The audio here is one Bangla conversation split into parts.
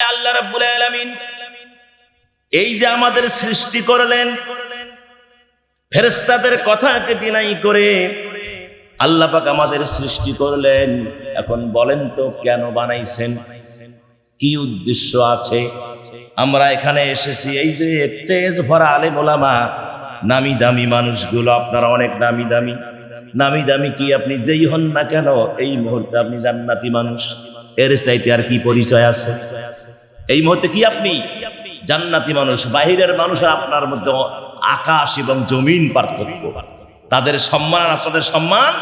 আল্লাহ রাব্বুল আলামিন এই যে আমাদের সৃষ্টি করলেন, ফেরেশতাদের কথাকে বিনাই করে আল্লাহ পাক আমাদের সৃষ্টি করলেন। এখন বলেন তো, কেন বানাইছেন? কি উদ্দেশ্য আছে? আমরা এখানে এসেছি, এই যে তেজ ভরা আলে মোলামা নামি দামি মানুষগুলো, আপনারা অনেক নামি দামি। নামি দামি কি আপনি যেই হন না কেন, এই মুহূর্তে আপনি জান্নাতি মানুষ। এর চাইতে আর কি পরিচয় আছে? এই মুহূর্তে কি আপনি জান্নাতি মানুষ, বাহিরের মানুষের আপনার মধ্যে আকাশ এবং জমিন পার্থক্য? তাদের সম্মান আপনাদের সম্মান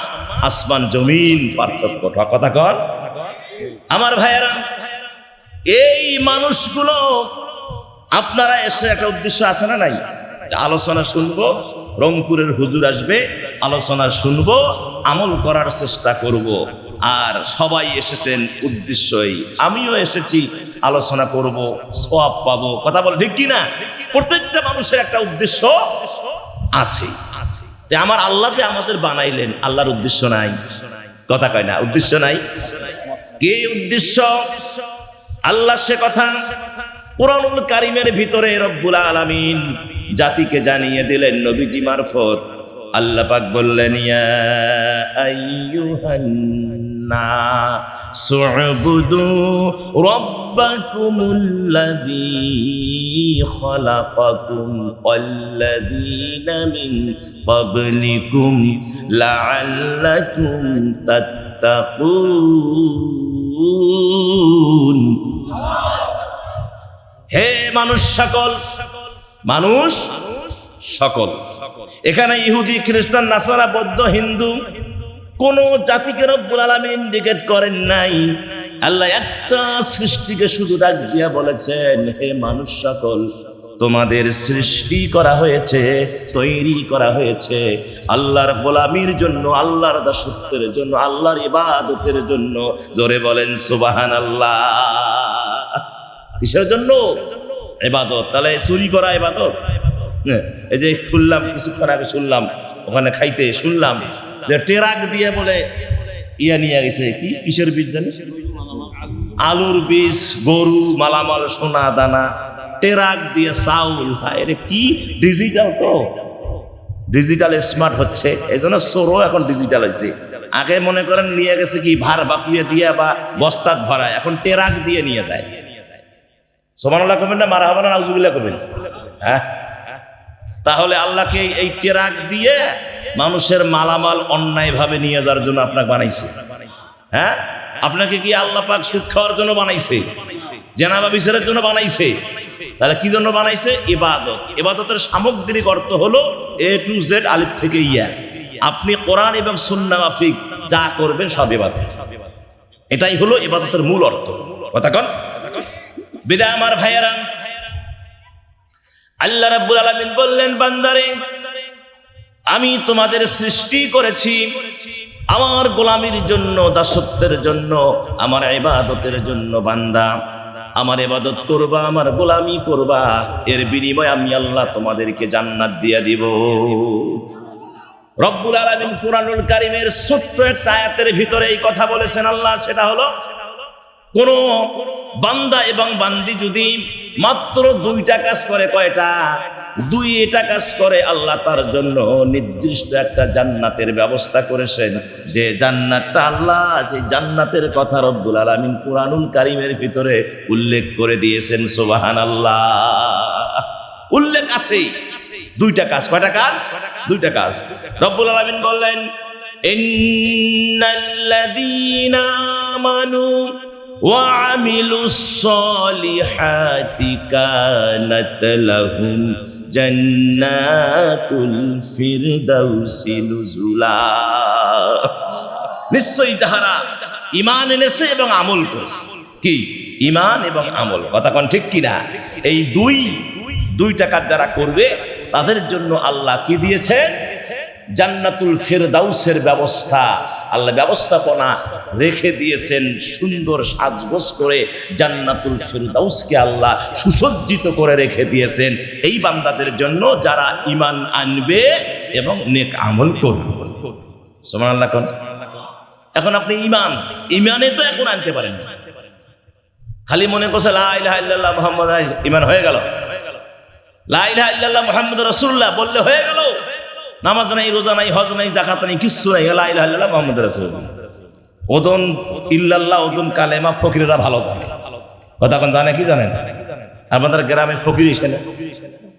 আসমান, জমিন পার্থক্য। কথা কর আমার ভাইয়েরা, এই মানুষগুলো আপনারা এসে একটা উদ্দেশ্য আছে না নাই? আলোচনা শুনব, রংপুরের হুজুর আসবে, আলোচনা শুনব, আমল করার চেষ্টা করব। আর সবাই এসেছেন উদ্দেশ্যই। আমিও এসেছি, আলোচনা করব সব পাবো, কথা বলে ঠিক কি না প্রত্যেকটা মানুষের একটা উদ্দেশ্য আছে। আমার আল্লাহ যে আমাদের বানাইলেন, আল্লাহর উদ্দেশ্য নাই। কথা কয় না, উদ্দেশ্য নাই? কি উদ্দেশ্য? আল্লাহ সে কথা কোরআনুল কারিমের ভিতরে রব্বুল আলামিন জাতিকে জানিয়ে দিলেন নবীজি মারফত। আল্লাহ পাক বললেন, ইয়া আইয়ুহান সুবুদু রাব্বাকুমুল্লাযী খালাকাকুম ওয়াল্লাযীনা মিন ক্বাবলিকুম লাআল্লাকুম তাত্তাকুন। হে মানুষ সকল মানুষ সকল। এখানে ইহুদি, খ্রিস্টান, নাসারা, বৌদ্ধ, হিন্দু কোন জাতিকে রব্বুল আলামিন ইন্ডিকেট করেন নাই। আল্লাহ একটা সৃষ্টিকে শুধু ডাক দিয়া বলেছেন হে মানুষ সকল তোমাদের সৃষ্টি করা হয়েছে তৈরি করা হয়েছে। আল্লাহর গোলামির জন্য আল্লাহর দাসত্বের জন্য আল্লাহর ইবাদতের জন্য। জোরে বলেন সুবাহান আল্লাহ কিসের জন্য? এবাদত তাহলে চুরি করা এবাদত হ্যাঁ, এই যে খুললাম কিছুক্ষণ আগে শুনলাম ওখানে খাইতে শুনলাম। যে টেরাক দিয়ে বলে ইয়া নিয়ে গেছে, কি? কিসের বীজ জানি? আলুর বীজ, গরু, মালামাল, সোনা, দানা। টেরাক দিয়ে চাউল, ভাই রে কি ডিজিটাল তো? ডিজিটাল স্মার্ট হচ্ছে এই জন্য সোরও এখন ডিজিটাল হয়েছে আগে মনে করেন নিয়ে গেছে কি, ভার বাপিয়ে দিয়ে বা বস্তাত ভরায়, এখন টেরাক দিয়ে নিয়ে যায়। সোমানুল্লাহ কবেন না মারা হবে না হ্যাঁ? তাহলে আল্লাহকে এই টেরাক দিয়ে মানুষের মালামাল অন্যায়ভাবে নিয়ে যাওয়ার জন্য আপনাকে বানাইছে। হ্যাঁ? আপনাকে কি আল্লাহ পাক সুদ খাওয়ার জন্য বানাইছে? জেনাবা বিচারের জন্য বানাইছে? তাহলে কি জন্য বানাইছে? ইবাদত। ইবাদতের সামগ্রিক অর্থ হলো এ টু জেড আলিফ থেকে ইয়া। আপনি কোরআন এবং সুন্না মাফিক যা করবেন সব ইবাদত। এটাই হলো ইবাদতের মূল অর্থ। কথা কন? বিদায় আমার ভাইয়েরা। আল্লাহ রাব্বুল আলামিন বললেন, বান্দারে, আমি তোমাদের সৃষ্টি করেছি, আমার গোলামির জন্য, দাসত্বের জন্য, আমার ইবাদতের জন্য, বান্দা। আমার ইবাদত করবা, আমার গোলামি করবা, এর বিনিময়ে আমি আল্লাহ তোমাদেরকে জান্নাত দিয়ে দিব। রব্বুল আলামিন কুরআনুল কারীমের ছোট্ট একটা আয়াতের ভিতরে এই কথা বলেছেন আল্লাহ, সেটা হলো, কোন বান্দা এবং বান্দি যদি মাত্র দুইটা কাজ করে কয়টা? দুই এটা কাজ করে আল্লাহ তার জন্য নির্দিষ্ট একটা জান্নাতের ব্যবস্থা করেছেন। যে জান্নাতটা আল্লাহ, যে জান্নাতের কথা রব্বুল আলামিন কুরআনুল কারিমের ভিতরে উল্লেখ করে দিয়েছেন সোবাহান আল্লাহ উল্লেখ আছে দুইটা কাজ, কয়টা কাজ? দুইটা কাজ। রব্বুল আলামিন বললেন, ইন্নাল্লাযীনা আমানু وعملوا الصالحات كانت لهم جنات الفردوس نزلا নিশ্চয়ই যাহারা ইমান এনেছে এবং আমল করেছে কি ইমান এবং আমল কথা কোন ঠিক কিনা এই দুই দুই টাকার যারা করবে তাদের জন্য আল্লাহ কি দিয়েছেন জান্নাতুল ফেরদাউসের ব্যবস্থা। আল্লাহ ব্যবস্থাপনা রেখে দিয়েছেন সুন্দর সাজগোজ করে জান্নাতুল ফেরদাউসকে আল্লাহ সুসজ্জিত করে রেখে দিয়েছেন। এই বান্দাদের জন্য যারা ইমান আনবে এবং নেক আমল করবে। সমান আল্লাহ এখন আপনি ইমান ইমানে তো এখন আনতে পারেন খালি মনে করছে লাহ মোহাম্মদ ইমান হয়ে গেল। লাহ মোহাম্মদ রসুল্লাহ বললে হয়ে গেল। নামাজ নাই, রোজা নাই, হজ নাই জাকাত নাই, কিচ্ছু নাই। লাহ মোহাম্মদ রসুল ওদন ইল্লাল্লাহ, ওদন কালেমা ফকিরেরা ভালো জানে। কথা কোন জানে, কি জানেন আপনাদের গ্রামে ফকির এসে না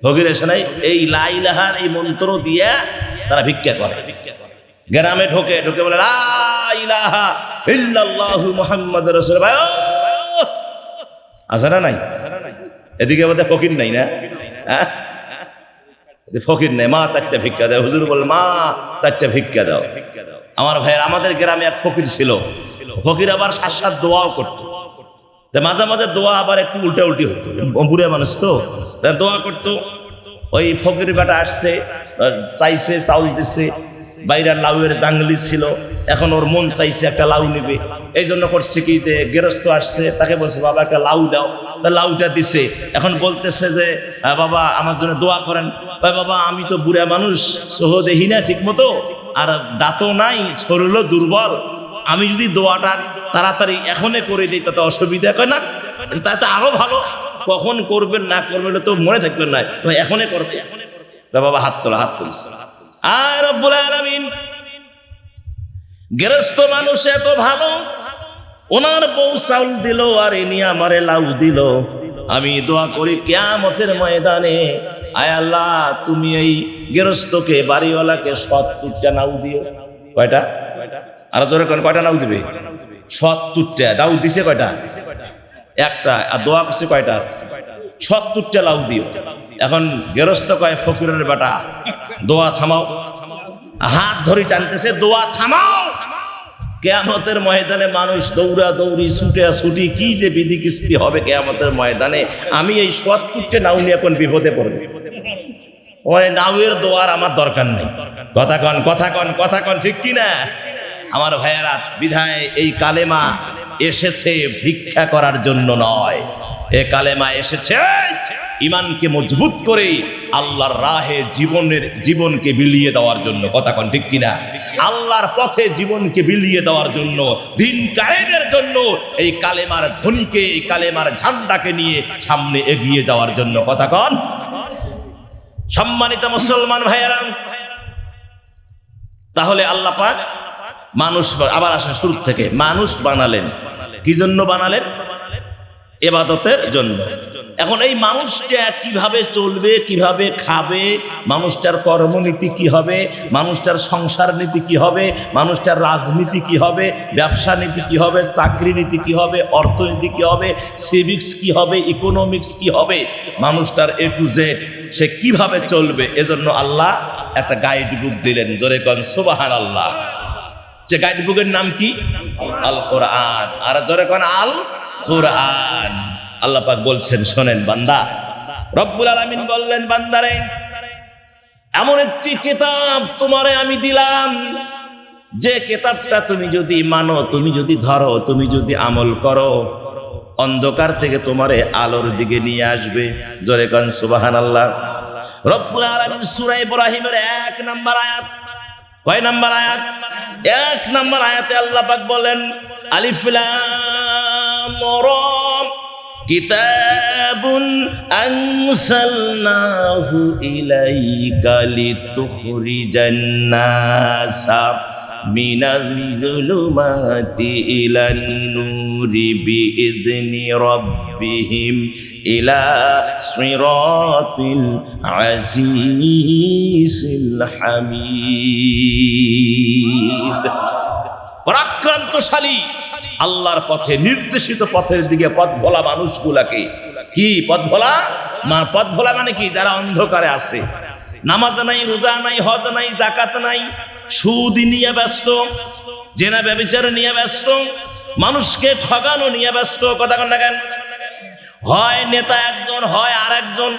ফকির এসে নাই, এই লাইলাহার এই মন্ত্র দিয়ে তারা ভিক্ষা করে। গ্রামে ঢোকে ঢোকে বলে লাইলাহা ইল্লাল্লাহু মুহাম্মাদুর রাসূল ভাই! আছে না নাই? এদিকে বোধহয় ফকির নাই না? হ্যাঁ? ফকির নেই, মা চারটা ভিক্ষা দেয় হুজুর বল মা চারটা ভিক্ষা দাও। আমার ভাইয়ের, আমাদের গ্রামে এক ফকির ছিল। ফকির আবার সাত সাত দোয়াও করতো। মাঝে মাঝে দোয়া আবার একটু উল্টা উল্টি হতো। বুড়ে মানুষ তো দোয়া করতো। ওই ফকির বেটা আসছে, চাইছে, চাউল দিছে। বাইরে লাউয়ের জাংলি ছিল। এখন ওর মন চাইছে একটা লাউ নেবে। এই জন্য করছে কি যে গেরস্ত আসছে, তাকে বলছে, বাবা, একটা লাউ দাও। তা লাউটা দিছে। এখন বলতেছে যে বাবা, আমার জন্য দোয়া করেন। বাবা, আমি তো বুড়া মানুষ সহ দেখি না ঠিক মতো আর দাঁতও নাই, শরীরও দুর্বল। আমি যদি দোয়াটা তাড়াতাড়ি এখনই করে দিই, তাতে অসুবিধা হয় না? তাতে আরও ভালো। কখন করবেন, না করবেন তো মনে থাকবেন না। এখনই করবে বাবা, হাত তোলা, হাত তুলছে আর রব্বুল আলামিন গৃহস্থ মানুষ এত ভালো, ওনার বউ চাউল দিল আর ইনি আমারে লাউ দিল। আমি দোয়া করি কেয়ামতের ময়দানে, আয় আল্লাহ, তুমি এই গৃহস্থকে, বাড়িওয়ালাকে সত্তরটা নাউ দিও। কয়টা? আর জোরে কয়টা নাউ দিবে? সত্তরটা নাউ দিছে কয়টা? একটা, আর দোয়া করছে কয়টা? সত্তরটা লাউ দিও। এখন গেরস্ত কয়, ফকিরের বেটা? দোয়া থামাও। হাত ধরে টানতেছে, দোয়া থামাও। কেয়ামতের ময়দানে মানুষ দৌড়া দৌড়ি, ছুটে ছুটি, কি যে বিধি কিস্তি হবে কেয়ামতের ময়দানে, আমি এই সত্তরটা নাউ নিয়ে এখন বিপদে পড়বে। ওই নাউয়ের দোয়ার আমার দরকার নেই। কথা কন কথা কন কথা কন, ঠিক কি না আমার ভাইয়েরা, বিধায় এই কালেমা এসেছে ভিক্ষা করার জন্য নয়। এ কালেমা এসেছে। ইমানকে মজবুত করে আল্লাহর রাহে জীবনের, জীবনকে বিলিয়ে দেওয়ার জন্য। কথা কন ঠিক কিনা? আল্লাহর পথে জীবনকে বিলিয়ে দেওয়ার জন্য, দিন কায়েমের জন্য, এই কালেমার ধনীকে এই কালেমার ঝান্ডাকে নিয়ে সামনে এগিয়ে যাওয়ার জন্য। কথা কন? সম্মানিত মুসলমান ভাইয়েরা, তাহলে আল্লাহ পাক মানুষ আবার আসেন শুরু থেকে। মানুষ বানালেন। কি জন্য বানালেন? এবাদতের জন্য। এখন এই মানুষটা কীভাবে চলবে, কীভাবে খাবে, মানুষটার কর্মনীতি কি হবে, মানুষটার সংসার নীতি কি হবে, মানুষটার রাজনীতি কি হবে, ব্যবসা নীতি কি হবে, চাকরি নীতি কি হবে, অর্থনীতি কি হবে সিভিক্স কি হবে ইকোনমিক্স কি হবে, মানুষটার এ টু জেড সে কীভাবে চলবে, এজন্য আল্লাহ একটা গাইড বুক দিলেন। জোরে কন সুবাহান আল্লাহ যে গাইড বুকের নাম কি? আল কোরআন আর জোরে কন আল কোরআন আল্লাহ পাক বলছেন, শোনেন বান্দা। রব্বুল আলামিন বললেন, বান্দারে, এমন একটি কিতাব তোমারে আমি দিলাম। যে কেতাবটা তুমি যদি মানো, তুমি যদি ধরো, তুমি যদি আমল করো, অন্ধকার থেকে তোমারে আলোর দিকে নিয়ে আসবে। জোরে কন, সুবহানাল্লাহ। রব্বুল আলামিন সূরা ইব্রাহিমের এক নাম্বার আয়াত। কয় নাম্বার আয়াত? এক নাম্বার আয়াতে আল্লাহ পাক বলেন, আলিফ লাম রা কিতাবুন আনসালনাহু ইলাইকা লিতুখরিজান নাসা মিনাল যুলুমাতি ইলান নূরি বিইذনি রাব্বিহিম ইলা সিরাতিল আজিজিল হামিদ। পরাক্রান্তশালী। আল্লাহর পথে, নির্দেশিত পথের দিকে পথ ভোলা মানুষগুলাকে। কি পথ ভোলা? পথ ভোলা মানে কি? যারা অন্ধকারে আছে। নামাজ নাই, রোজা নাই, হজ নাই জাকাত নাই, সুদ নিয়ে ব্যস্ত, জেনা ব্যবচার নিয়ে ব্যস্ত, মানুষকে ঠগানো নিয়ে ব্যস্ত, কথা কন কেন? হয় নেতা একজন, হয় আর একজন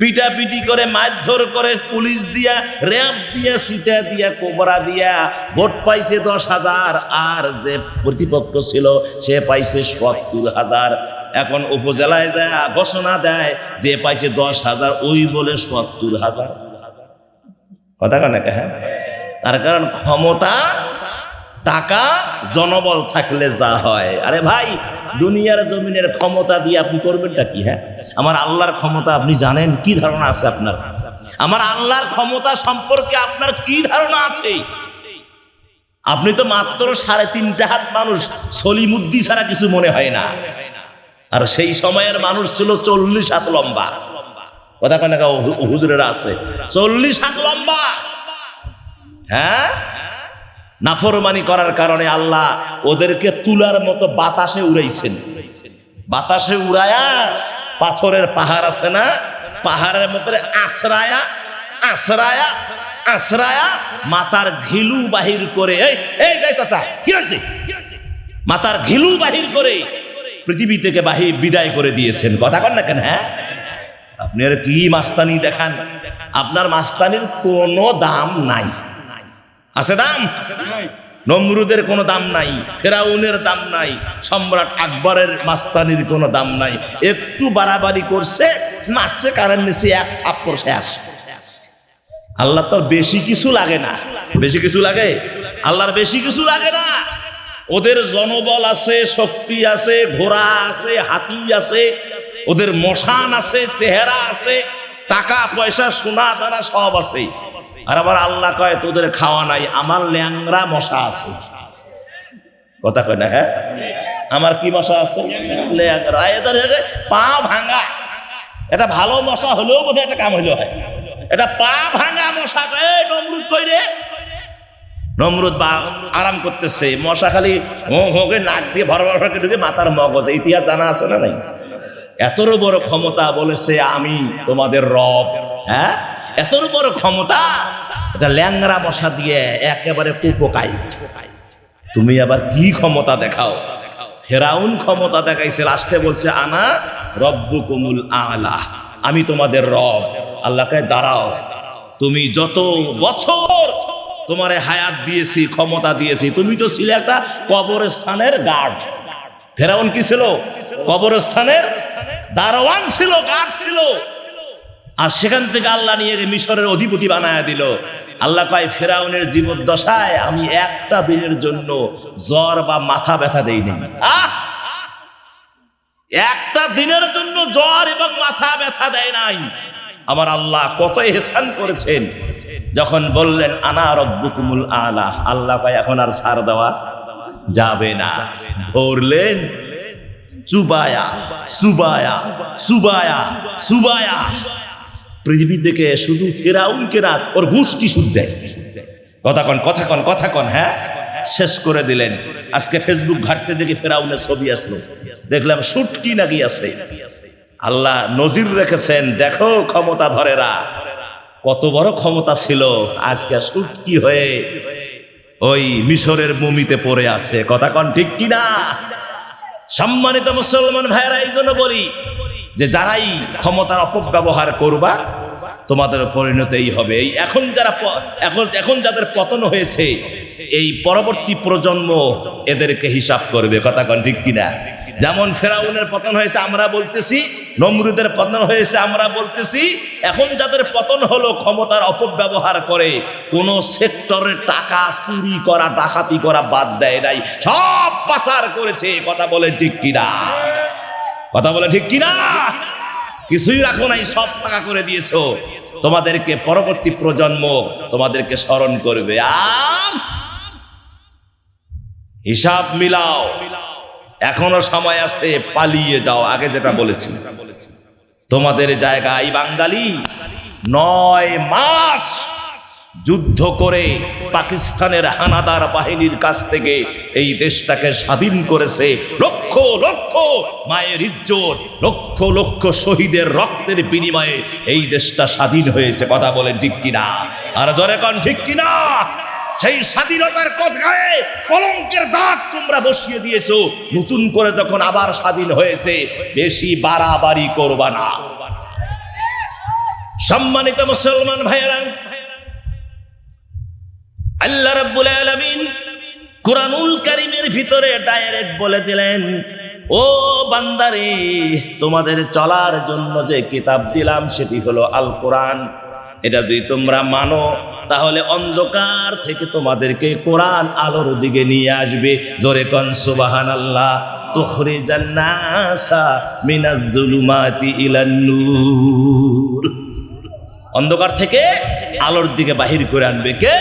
পিটাপিটি করে, মারধর করে, পুলিশ দিয়া, র্যাব দিয়া, সিটা দিয়া, কোবরা দিয়া, ভোট পাইছে দশ হাজার। আর যে প্রতিপক্ষ ছিল, সে পাইছে সত্তর হাজার। এখন উপজেলায় যায় ঘোষণা দেয়, যে পাইছে দশ হাজার, ওই বলে সত্তর হাজার। কথা কেন হ্যাঁ? তার কারণ ক্ষমতা টাকা জনবল থাকলে যা হয়। আরে ভাই, দুনিয়ার জমিনের ক্ষমতা দিয়ে আপনি করবেনটা কি হ্যাঁ? আমার আল্লাহর ক্ষমতা আপনি জানেন? কি ধারণা আছে আপনার? আমার আল্লাহর ক্ষমতা সম্পর্কে আপনার কি ধারণা আছে? আপনি তো মাত্র সাড়ে তিনটে হাত মানুষ, সলিমুদ্দি ছাড়া কিছু মনে হয় না। আর সেই সময়ের মানুষ ছিল চল্লিশ হাত লম্বা। কথা কেন হুজুরেরা আছে? চল্লিশ হাত লম্বা। হ্যাঁ? নাফরমানি করার কারণে আল্লাহ ওদেরকে তুলার মতো বাতাসে উড়াইছেন। বাতাসে উড়ায়া পাথরের পাহাড় আছে না? পাহাড়ের মধ্যে আশ্রায়া আশ্রায়া আশ্রায়া, মাথার ঘিলু বাহির করে, এই যাই চাচা, কি হয়েছে? মাথার ঘিলু বাহির করে পৃথিবী থেকে বাহির বিদায় করে দিয়েছেন। কথা কন না কেন হ্যাঁ? আপনি আর কি মাস্তানি দেখান? আপনার মাস্তানির কোনো দাম নাই। আছে দাম? নমরুদের কোনো দাম নাই, ফেরাউনের দাম নাই, সম্রাট আকবরের মাস্তানির কোনো দাম নাই। একটু বাড়াবাড়ি করছে মাসে কারেন্ট নিচে এক থাপ্পড় শেষ আল্লাহ তো বেশি কিছু লাগে না। বেশি কিছু লাগে? আল্লাহর বেশি কিছু লাগে না। ওদের জনবল আছে, শক্তি আছে, ঘোড়া আছে, হাতি আছে, ওদের মশান আছে, চেহারা আছে, টাকা, পয়সা, সোনা, দানা সব আছে। আর আবার আল্লাহ কয়, তোদের খাওয়া নাই, আমার ল্যাংরা মশা আছে। কথা কয় না হ্যাঁ? আমার কি মশা আছে? ল্যাংরা পা ভাঙা। এটা ভালো মশা হলেও বোধহয় একটা কাম হইলেও হয়। এটা পা ভাঙা মশা নমরুদ কই রে? নমরুদ বা আরাম করতেছে। মশা খালি হো হো করে নাক দিয়ে ভর ভর করে ঢুকে মাথার মগজ। ইতিহাস জানা আছে না নাই? এতর বড় ক্ষমতা বলেছে আমি তোমাদের রব হ্যাঁ? এতর বড় ক্ষমতা এটা ল্যাংরা মশা দিয়ে একেবারে কুপোকাই। তুমি আবার কি ক্ষমতা দেখাও? ফেরাউন ক্ষমতা দেখাইছে, লাস্টে বলছে, আনা রব্বু কুমুল আলা। আমি তোমাদের রব। আল্লাহকে দাঁড়াও। তুমি যত বছর তোমারে হায়াত দিয়েছি, ক্ষমতা দিয়েছি, তুমি তো ছিলে একটা কবরস্থানের গার্ড ফেরাউন কি ছিল? কবরস্থানের দারোয়ান ছিল গার্ড ছিল। আর সেখান থেকে আল্লাহ নিয়ে মিশরের অধিপতি বানায় দিল। আল্লাহ পায় ফেরাউনের জীবদ্দশায় আমি একটা দিনের জন্য জ্বর বা মাথা ব্যথা দেইনি আহ! একটা দিনের জন্য জ্বর এবং মাথা ব্যথা দেয় নাই। আমার আল্লাহ কত এহসান করেছেন। যখন বললেন, আনা রব্বুকুমুল আলা আল্লাহ পায় এখন আর সার দেওয়া যাবে না। ধরলেন, চুবায়া সুবায়া সুবায়া সুবায়া পৃথিবী থেকে শুধু ফেরাউনকে না ওর গোষ্ঠী সুদ দেয়। কথা কন কথা কন কথা কন হ্যাঁ? শেষ করে দিলেন। আজকে ফেসবুক ঘাটতে দেখে ফেরাউনের ছবি আসলো। দেখলাম সুটকি নাকি আছে। আল্লাহ নজির রেখেছেন, দেখো ক্ষমতা ধরেরা। কত বড় ক্ষমতা ছিল, আজকে সুটকি হয়ে ওই মিশরের মমিতে পড়ে আছে। কথা কন, ঠিক কিনা? সম্মানিত মুসলমান ভাইরা এই জন্য বলি যে যারাই ক্ষমতার অপব্যবহার করবা, তোমাদের পরিণত এই হবে। এই এখন যারা এখন এখন যাদের পতন হয়েছে, এই পরবর্তী প্রজন্ম এদেরকে হিসাব করবে। কথা কন ঠিক কিনা? যেমন ফেরাউনের পতন হয়েছে, আমরা বলতেছি, নমরুদের পতন হয়েছে, আমরা বলতেছি, এখন যাদের পতন হলো, ক্ষমতার অপব্যবহার করে, কোন সেক্টরে টাকা চুরি করা, ডাকাতি করা বাদ দেয় নাই, সব পাচার করেছে, কথা বলে ঠিক কিনা? কথা বলে ঠিক কিনা? কিছুই রাখো নাই, সব টাকা করে দিয়েছ। তোমাদেরকে পরবর্তী প্রজন্ম তোমাদেরকে স্মরণ করবে। আর হিসাব মিলাও, এখনও সময় আছে, পালিয়ে যাও। আগে যেটা বলেছি, তোমাদের জায়গায় বাঙালি নয় মাস যুদ্ধ করে পাকিস্তানের হানাদার বাহিনীর কাছ থেকে এই দেশটাকে স্বাধীন করেছে লক্ষ লক্ষ মায়ের ইজ্জত, লক্ষ লক্ষ শহীদের রক্তের বিনিময়ে এই দেশটা স্বাধীন হয়েছে। কথা বলেন ঠিক কিনা? আর জোরে কন ঠিক কিনা? সেই স্বাধীনতার কথায় কলঙ্কের দাগ তোমরা বসিয়ে দিয়েছ। নতুন করে যখন আবার স্বাধীন হয়েছে, বেশি বাড়াবাড়ি করবা না। সম্মানিত মুসলমান ভাইয়েরা আল্লাহ রাব্বুল আলামিন কুরআনুল কারীমের ভিতরে ডাইরেক্ট বলে দিলেন, ও বান্দারে, তোমাদের চলার জন্য যে কিতাব দিলাম সেটি হলো আল কোরআন এটা যদি তোমরা মানো, তাহলে অন্ধকার থেকে তোমাদেরকে কোরআন আলোর দিকে নিয়ে আসবে। জোরে কন সুবাহান আল্লাহ তুখরিজান নাসা মিনাজ-জুলুমাতি ইলান-নূর অন্ধকার থেকে আলোর দিকে বাহির করে আনবে কে?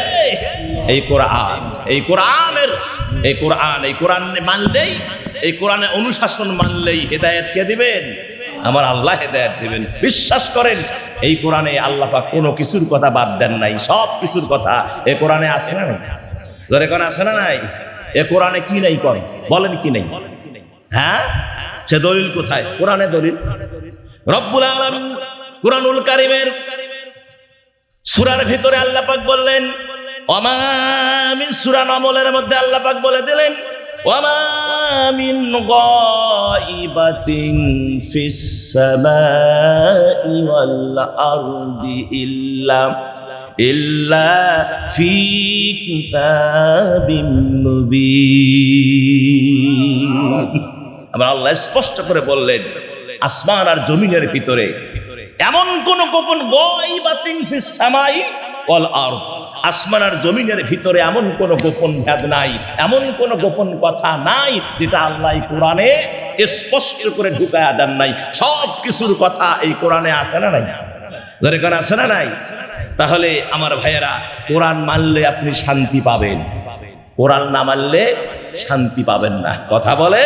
এই কোরআন, এই কোরআনের, এই কোরআন এই কোরআন মানলেই, এই কোরআনের অনুশাসন মানলেই হেদায়েত কে দিবেন? আমার আল্লাহ হেদায়েত দিবেন। বিশ্বাস করেন, এই কোরআনে আল্লাহ পাক কোনো কিছুর কথা বাদ দেন নাই, সব কিছুর কথা এই কোরআনে আছে না ধরে কোন আছে না নাই? এ কোরআনে কি নাই কয়? বলেন কি নাই? হ্যাঁ? সে দলিল কোথায়? কোরআনে দলিল। রব্বুল আলামিন কোরআনুল কারিমের সূরার ভিতরে আল্লাহ পাক বললেন অমামিন সূরা নামলের মধ্যে আল্লাহ পাক বলে দিলেন গাইবাতিন ফিস ইল্লা ইল্লা ফি আবার আল্লাহ স্পষ্ট করে বললেন, আসমান আর জমিনের ভিতরে এমন কোন গোপন গয়বাতিন ফিস সামাই ওয়াল আরদ। আসমান আর জমিনের ভিতরে এমন কোন গোপন ভেদ নাই, এমন কোন গোপন কথা নাই যেটা আল্লাহ কোরআনে স্পষ্ট করে ঢুকায়া দেন নাই। সব কিছুর কথা এই কোরআনে আছে না নাই? ধরে কোন আছে না নাই? তাহলে আমার ভাইয়েরা, কোরআন মানলে আপনি শান্তি পাবেন। কোরআন না মানলে শান্তি পাবেন না। কথা বলেন?